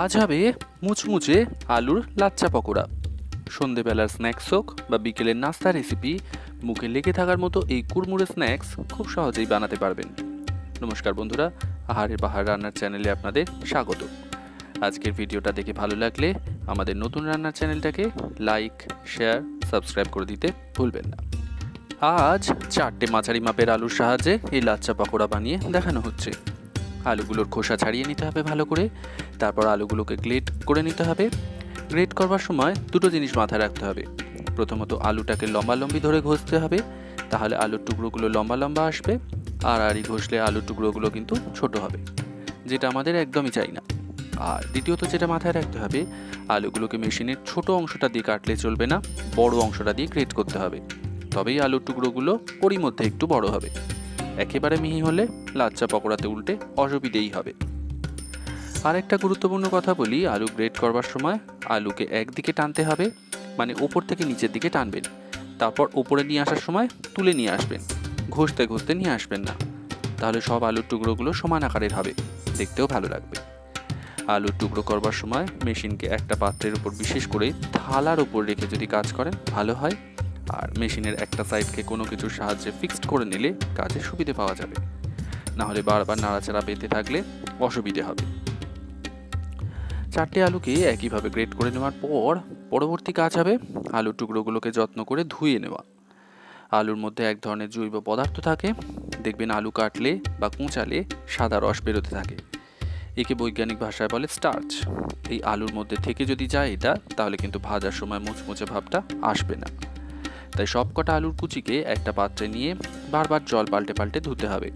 আজ হবে মুচমুচে আলুর লাচ্চা পকোড়া। সন্ধেবেলার স্ন্যাক্স হোক বা বিকেলের নাস্তা রেসিপি মুখে লেগে থাকার মতো এই কুড়মুড়ে স্ন্যাক্স খুব সহজেই বানাতে পারবেন। নমস্কার বন্ধুরা আহারের বাহার রান্নার চ্যানেলে আপনাদের স্বাগত। আজকের ভিডিওটা দেখে ভালো লাগলে আমাদের নতুন রান্নার চ্যানেলটাকে লাইক শেয়ার সাবস্ক্রাইব করে দিতে ভুলবেন না। আজ চারটে মাঝারি মাপের আলুর সাহায্যে এই লাচ্চা পকোড়া বানিয়ে দেখানো হচ্ছে। আলুগুলোর খোসা ছাড়িয়ে নিতে হবে ভালো করে। তারপর আলুগুলোকে গ্রেট করে নিতে হবে। গ্রেট করবার সময় দুটো জিনিস মাথায় রাখতে হবে। প্রথমত আলুটাকে লম্বা লম্বি ধরে ঘষতে হবে। তাহলে আলুর টুকরোগুলো লম্বা লম্বা আসবে। আর আড়ি ঘষলে আলুর টুকরোগুলো কিন্তু ছোট হবে। যেটা আমাদের একদমই চাই না। আর দ্বিতীয়ত যেটা মাথায় রাখতে হবে, আলুগুলোকে মেশিনের ছোট অংশটা দিয়ে কাটলে চলবে না। বড় অংশটা দিয়ে গ্রেট করতে হবে। তবেই আলুর টুকরোগুলো ওরই মধ্যে একটু বড় হবে। একেবারে মিহি হলে লাচ্চা পকোড়াতে উল্টে অসুবিধেই হবে। আর একটা গুরুত্বপূর্ণ কথা বলি, আলু গ্রেট করবার সময় আলুকে একদিকে টানতে হবে মানে ওপর থেকে নিচের দিকে টানবেন। তারপর ওপরে নিয়ে আসার সময় তুলে নিয়ে আসবেন, ঘষতে ঘষতে নিয়ে আসবেন না। তাহলে সব আলুর টুকরোগুলো সমান আকারের হবে, দেখতেও ভালো লাগবে। আলুর টুকরো করবার সময় মেশিনকে একটা পাত্রের উপর বিশেষ করে থালার উপর রেখে যদি কাজ করেন, ভালো হয়। আর মেশিনের একটা সাইডকে কোনো কিছুর সাহায্যে ফিক্সড করে নিলে কাজে সুবিধে পাওয়া যাবে। না হলে বারবার নাড়াচাড়া পেতে থাকলে অসুবিধে হবে। চারটে আলুকে একইভাবে গ্রেট করে নেওয়ার পর পরবর্তী কাজ হবে আলুর টুকরোগুলোকে যত্ন করে ধুয়ে নেওয়া। আলুর মধ্যে এক ধরনের জৈব পদার্থ থাকে। দেখবেন আলু কাটলে বা কুঁচালে সাদা রস বেরোতে থাকে। একে বৈজ্ঞানিক ভাষায় বলে স্টার্চ এই আলুর মধ্যে থেকে যদি যায় এটা, তাহলে কিন্তু ভাজার সময় মুচমুচে ভাবটা আসবে না। তাই সব কটা আলুর কুচিকে একটা পাত্রে নিয়ে বারবার জল পাল্টে পাল্টে ধুতে হবে,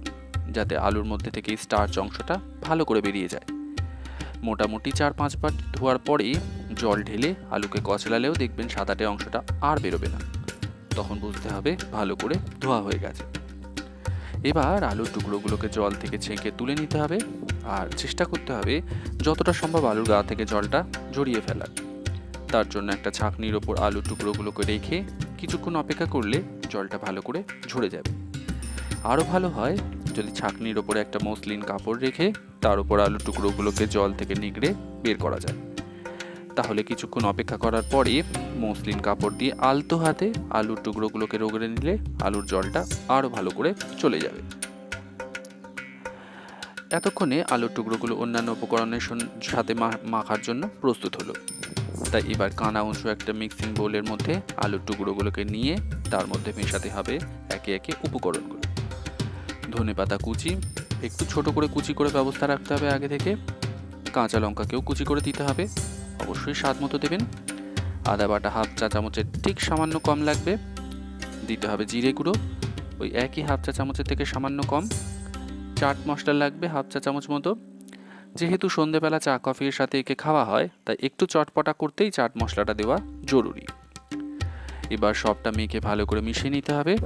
যাতে আলুর মধ্যে থেকে স্টার্চ অংশটা ভালো করে বেরিয়ে যায়। মোটামুটি চার পাঁচবার ধোয়ার পরেই জল ঢেলে আলুকে কচলালেও দেখবেন সাদাটে অংশটা আর বেরোবে না। তখন বুঝতে হবে ভালো করে ধোয়া হয়ে গেছে। এবার আলুর টুকরোগুলোকে জল থেকে ছেঁকে তুলে নিতে হবে আর চেষ্টা করতে হবে যতটা সম্ভব আলুর গা থেকে জলটা জড়িয়ে ফেলার। তার জন্য একটা ছাঁকনির ওপর আলুর টুকরোগুলোকে রেখে কিছুক্ষণ অপেক্ষা করলে জলটা ভালো করে ঝরে যাবে। আরও ভালো হয় যদি ছাঁকনির ওপরে একটা মসলিন কাপড় রেখে তার উপর আলুর টুকরোগুলোকে জল থেকে নিগড়ে বের করা যায়। তাহলে কিছুক্ষণ অপেক্ষা করার পরে মসলিন কাপড় দিয়ে আলতো হাতে আলুর টুকরোগুলোকে রোগড়ে নিলে আলুর জলটা আরও ভালো করে চলে যাবে। এতক্ষণে আলুর টুকরোগুলো অন্যান্য উপকরণের সাথে মাখার জন্য প্রস্তুত হলো। তাই এবার কানা অংশ একটা মিক্সিং বোলের মধ্যে আলুর টুকরোগুলোকে নিয়ে তার মধ্যে মেশাতে হবে একে একে উপকরণগুলো। ধনে পাতা কুচি, একটু ছোট করে কুচি করে ব্যবস্থা রাখতে হবে আগে থেকে। কাঁচা লঙ্কাকেও কুচি করে দিতে হবে। অবশ্যই স্বাদ মতো দেবেন। আদা বাটা হাফ চা চামচের ঠিক সামান্য কম লাগবে। দিতে হবে জিরে গুঁড়ো। ওই একই হাফ চা চামচের থেকে সামান্য কম। চাট মশলা লাগবে হাফ চা চামচ মতো। যেহেতু সন্ধেবেলা চা, কফির সাথে একে খাওয়া হয়, তাই একটু চটপটা করতেই চাট মশলাটা দেওয়া জরুরি। এবার সবটা মেখে ভালো করে মিশিয়ে নিতে হবে।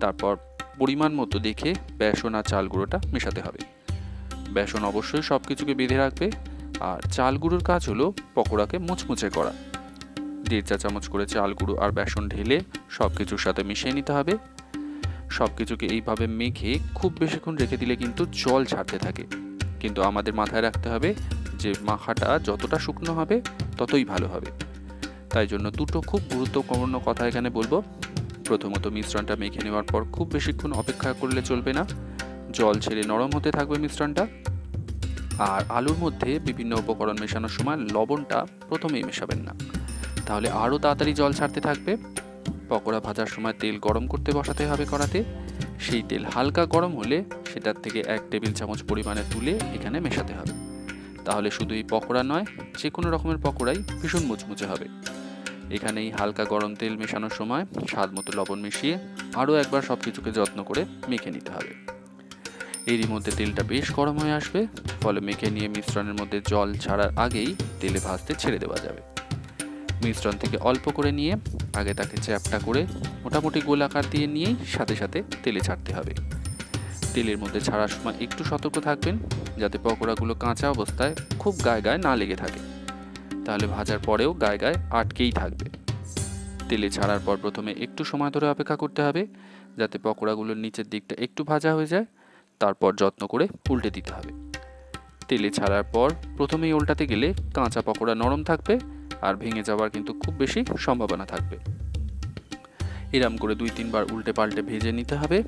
তারপর পরিমাণ মতো দেখে বেসন আর চাল গুঁড়োটা মেশাতে হবে। বেসন অবশ্যই সব কিছুকে বেঁধে রাখবে। আর চাল গুঁড়োর কাজ হলো পকোড়াকে মুচমুচে করা। দেড় চা চামচ করে চাল গুঁড়ো আর বেসন ঢেলে সব কিছুর সাথে মিশিয়ে নিতে হবে। সব কিছুকে এইভাবে মেখে খুব বেশিক্ষণ রেখে দিলে কিন্তু জল ছাড়তে থাকে। কিন্তু আমাদের মাথায় রাখতে হবে যে মাখাটা যতটা শুকনো হবে, ততই ভালো হবে। তাই জন্য দুটো খুব গুরুত্বপূর্ণ কথা এখানে বলব। প্রথমত মিশ্রণটা মেখে নেওয়ার পর খুব বেশিক্ষণ অপেক্ষা করলে চলবে না। জল ছেড়ে নরম হতে থাকবে মিশ্রণটা। আর আলুর মধ্যে বিভিন্ন উপকরণ মেশানোর সময় লবণটা প্রথমেই মেশাবেন না। তাহলে আরও তাড়াতাড়ি জল ছাড়তে থাকবে। পকোড়া ভাজার সময় তেল গরম করতে বসাতে হবে কড়াতে। সেই তেল হালকা গরম হলে সেটার থেকে এক টেবিল চামচ পরিমাণে তুলে এখানে মেশাতে হবে। তাহলে শুধু এই পকোড়া নয় যে কোনো রকমের পকোড়াই ভীষণ মুচমুচে হবে। এখানে এই হালকা গরম তেল মেশানোর সময় স্বাদ মতো লবণ মিশিয়ে আরও একবার সব কিছুকে যত্ন করে মেখে নিতে হবে। এরই মধ্যে তেলটা বেশ গরম হয়ে আসবে, ফলে মেখে নিয়ে মিশ্রণের মধ্যে জল ছাড়ার আগেই তেলে ভাজতে ছেড়ে দেওয়া যাবে। মিশ্রণ থেকে অল্প করে নিয়ে আগে তাকে চ্যাপটা করে মোটামুটি গোলাকার দিয়ে নিয়েই সাথে সাথে তেলে ছাড়তে হবে। তেলের মধ্যে ছাড়ার সময় একটু সতর্ক থাকবেন, যাতে পকোড়াগুলো কাঁচা অবস্থায় খুব গায়ে গায়ে না লেগে থাকে। তাহলে ভাজার পরেও গায়ে গায়ে আটকেই থাকবে। তেলে ছাড়ার পর প্রথমে একটু সময় ধরে অপেক্ষা করতে হবে, যাতে পকোড়াগুলোর নিচের দিকটা একটু ভাজা হয়ে যায়। তারপর যত্ন করে উল্টে দিতে হবে। তেলে ছাড়ার পর প্রথমেই উল্টাতে গেলে কাঁচা পকোড়া নরম থাকবে আর ভেঙে যাওয়ার কিন্তু খুব বেশি সম্ভাবনা থাকবে। এরম করে দুই, তিনবার উল্টে পাল্টে ভেজে নিতে হবে।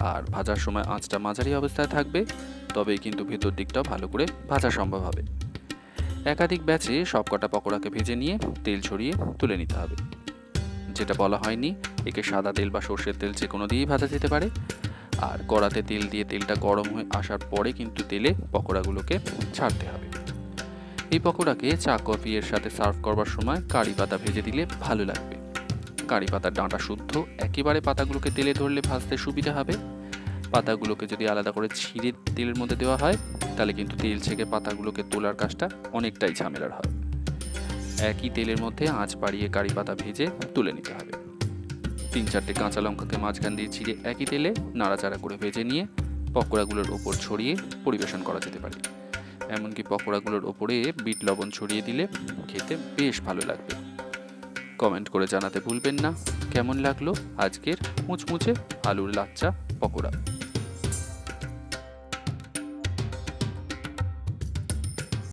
আর ভাজার সময় আঁচটা মাঝারি অবস্থায় থাকবে, তবেই কিন্তু ভেতর দিকটাও ভালো করে ভাজা সম্ভব হবে। একাধিক ব্যাচে সবকটা পকোড়াকে ভেজে নিয়ে তেল ছড়িয়ে তুলে নিতে হবে। যেটা বলা হয়নি, একে সাদা তেল বা সর্ষের তেল যে কোনো দিয়েই ভাজা যেতে পারে। আর কড়াতে তেল দিয়ে তেলটা গরম হয়ে আসার পরে কিন্তু তেলে পকোড়াগুলোকে ছাড়তে হবে। এই পকোড়াকে চা কফি এর সাথে সার্ভ করবার সময় কারি পাতা ভেজে দিলে ভালো লাগবে। কারি পাতার ডাঁটা শুদ্ধ, একেবারে পাতাগুলোকে তেলে ধরলে ভাজতে সুবিধা হবে। পাতাগুলোকে যদি আলাদা করে ছিঁড়ে তেলের মধ্যে দেওয়া হয়, তাহলে কিন্তু তেল ছেঁকে পাতাগুলোকে তোলার কাজটা অনেকটাই ঝামেলার হয়। একই তেলের মধ্যে আঁচ বাড়িয়ে কারি পাতা ভেজে তুলে নিতে হবে। তিন চারটে কাঁচা লঙ্কাকে মাঝখান দিয়ে ছিঁড়ে একই তেলে নাড়াচাড়া করে ভেজে নিয়ে পকোড়াগুলোর ওপর ছড়িয়ে পরিবেশন করা যেতে পারে। এমনকি পকোড়াগুলোর ওপরে বিট লবণ ছড়িয়ে দিলে খেতে বেশ ভালো লাগবে। কমেন্ট করে জানাতে ভুলবেন না। কেমন লাগল আজকের মুচমুচে আলুর লাচ্চা পকোড়া?